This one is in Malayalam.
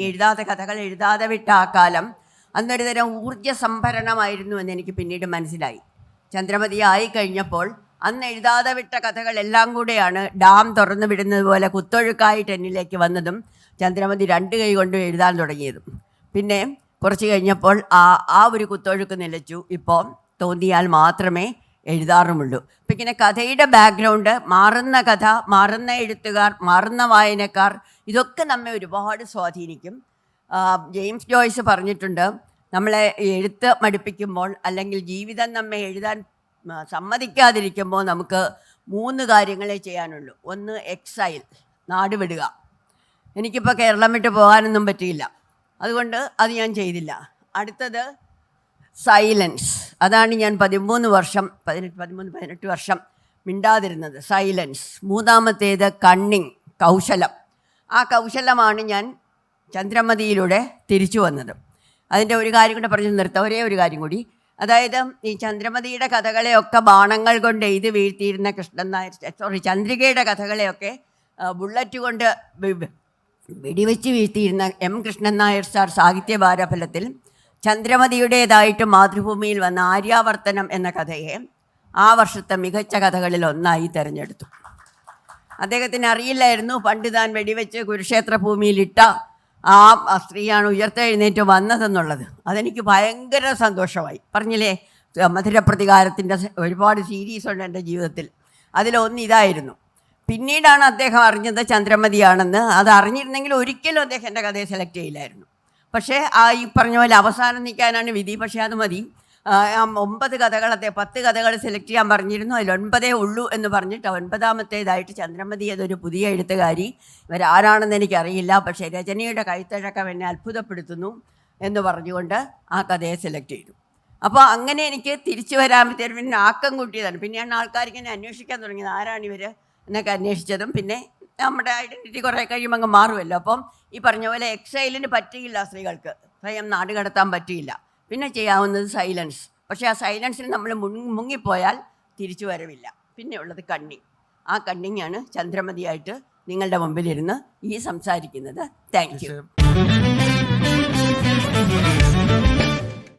എഴുതാതെ കഥകൾ എഴുതാതെ വിട്ട ആ കാലം അന്നൊരു തരം ഊർജ സംഭരണമായിരുന്നു എന്ന് എനിക്ക് പിന്നീട് മനസ്സിലായി. ചന്ദ്രമതി ആയി കഴിഞ്ഞപ്പോൾ അന്ന് എഴുതാതെ വിട്ട കഥകൾ എല്ലാം കൂടെയാണ് ഡാം തുറന്നു വിടുന്നത് പോലെ കുത്തൊഴുക്കായിട്ട് എന്നിലേക്ക് വന്നതും ചന്ദ്രമതി രണ്ട് കൈ കൊണ്ട് എഴുതാൻ തുടങ്ങിയതും. പിന്നെ കുറച്ച് കഴിഞ്ഞപ്പോൾ ആ ആ ഒരു കുത്തൊഴുക്ക് നിലച്ചു. ഇപ്പോൾ തോന്നിയാൽ മാത്രമേ എഴുതാറുമുള്ളൂ. അപ്പം ഇങ്ങനെ കഥയുടെ ബാക്ക്ഗ്രൗണ്ട് മാറുന്ന കഥ മാറുന്ന എഴുത്തുകാർ മാറുന്ന വായനക്കാർ ഇതൊക്കെ നമ്മെ ഒരുപാട് സ്വാധീനിക്കും. ജെയിംസ് ജോയ്സ് പറഞ്ഞിട്ടുണ്ട് നമ്മളെ എഴുത്ത് മടുപ്പിക്കുമ്പോൾ അല്ലെങ്കിൽ ജീവിതം നമ്മെ എഴുതാൻ സമ്മതിക്കാതിരിക്കുമ്പോൾ നമുക്ക് മൂന്ന് കാര്യങ്ങളെ ചെയ്യാനുള്ളൂ. ഒന്ന് എക്സൈൽ നാട് വിടുക. എനിക്കിപ്പോൾ കേരളം വിട്ട് പോകാനൊന്നും പറ്റിയില്ല. അതുകൊണ്ട് അത് ഞാൻ ചെയ്തില്ല. അടുത്തത് സൈലൻസ്. അതാണ് ഞാൻ പതിമൂന്ന് വർഷം പതിനെട്ട് പതിമൂന്ന് പതിനെട്ട് വർഷം മിണ്ടാതിരുന്നത്. സൈലൻസ്. മൂന്നാമത്തേത് കണ്ണിങ് കൗശലം. ആ കൗശലമാണ് ഞാൻ ചന്ദ്രമതിയിലൂടെ തിരിച്ചു വന്നത്. അതിന്റെ ഒരു കാര്യം കൂടെ പറഞ്ഞു നിർത്താം. ഒരേ ഒരു കാര്യം കൂടി. അതായത് ഈ ചന്ദ്രമതിയുടെ കഥകളെയൊക്കെ ബാണങ്ങൾ കൊണ്ട് എഴുതി വീഴ്ത്തിയിരുന്ന കൃഷ്ണൻ നായർ സോറി ചന്ദ്രികയുടെ കഥകളെയൊക്കെ ബുള്ളറ്റ് കൊണ്ട് വെടിവെച്ച് വീഴ്ത്തിയിരുന്ന എം കൃഷ്ണൻ നായർ സാർ സാഹിത്യ ഭാരഫലത്തിൽ ചന്ദ്രമതിയുടേതായിട്ട് മാതൃഭൂമിയിൽ വന്ന ആര്യാവർത്തനം എന്ന കഥയെ ആ വർഷത്തെ മികച്ച കഥകളിൽ ഒന്നായി തിരഞ്ഞെടുത്തു. അദ്ദേഹത്തിന് അറിയില്ലായിരുന്നു പണ്ട് താൻ വെടിവെച്ച് കുരുക്ഷേത്ര ഭൂമിയിലിട്ട ആ സ്ത്രീയാണ് ഉയർത്തെഴുന്നേറ്റ് വന്നതെന്നുള്ളത്. അതെനിക്ക് ഭയങ്കര സന്തോഷമായി. പറഞ്ഞില്ലേ? മധുരപ്രതികാരത്തിന്റെ ഒരുപാട് സീരീസ് ഉണ്ട് എന്റെ ജീവിതത്തിൽ. അതിലൊന്ന് ഇതായിരുന്നു. പിന്നീടാണ് അദ്ദേഹം അറിഞ്ഞത് ചന്ദ്രമതിയാണെന്ന്. അത് അറിഞ്ഞിരുന്നെങ്കിൽ ഒരിക്കലും അദ്ദേഹം എന്റെ കഥയെ സെലക്ട് ചെയ്യില്ലായിരുന്നു. പക്ഷേ ആ ഈ പറഞ്ഞ പോലെ അവസാനം നിൽക്കാനാണ് വിധി. പക്ഷേ അത് മതി. ഒമ്പത് കഥകളത്തെ പത്ത് കഥകൾ സെലക്ട് ചെയ്യാൻ പറഞ്ഞിരുന്നു. അതിൽ ഒൻപതേ ഉള്ളൂ എന്ന് പറഞ്ഞിട്ട് ഒൻപതാമത്തേതായിട്ട് ചന്ദ്രമതി അതൊരു പുതിയ എഴുത്തുകാരി. ഇവരാരാണെന്ന് എനിക്കറിയില്ല. പക്ഷേ രചനയുടെ കൈത്തഴക്കം എന്നെ അത്ഭുതപ്പെടുത്തുന്നു എന്ന് പറഞ്ഞുകൊണ്ട് ആ കഥയെ സെലക്ട് ചെയ്തു. അപ്പോൾ അങ്ങനെ എനിക്ക് തിരിച്ചു പറ്റിയ പിന്നെ ആക്കം കൂട്ടിയതാണ്. പിന്നെയാണ് ആൾക്കാർക്ക് എന്നെ അന്വേഷിക്കാൻ തുടങ്ങിയത്. ആരാണിവർ എന്നൊക്കെ അന്വേഷിച്ചതും പിന്നെ നമ്മുടെ ഐഡന്റിറ്റി കുറേ കഴിയുമ്പോൾ അങ്ങ് മാറുമല്ലോ. അപ്പം ഈ പറഞ്ഞ പോലെ എക്സൈലിന് പറ്റിയില്ല സ്ത്രീകൾക്ക്. സ്വയം നാട് കടത്താൻ പറ്റിയില്ല. പിന്നെ ചെയ്യാവുന്നത് സൈലൻസ് പക്ഷേ ആ സൈലൻസിൽ നമ്മൾ മുങ്ങി മുങ്ങിപ്പോയാൽ തിരിച്ചു വരവില്ല. പിന്നെ ഉള്ളത് കണ്ണിങ് ആ കണ്ണിങ്ങാണ് ചന്ദ്രമതിയായിട്ട് നിങ്ങളുടെ മുമ്പിലിരുന്ന് ഈ സംസാരിക്കുന്നത്. Thank you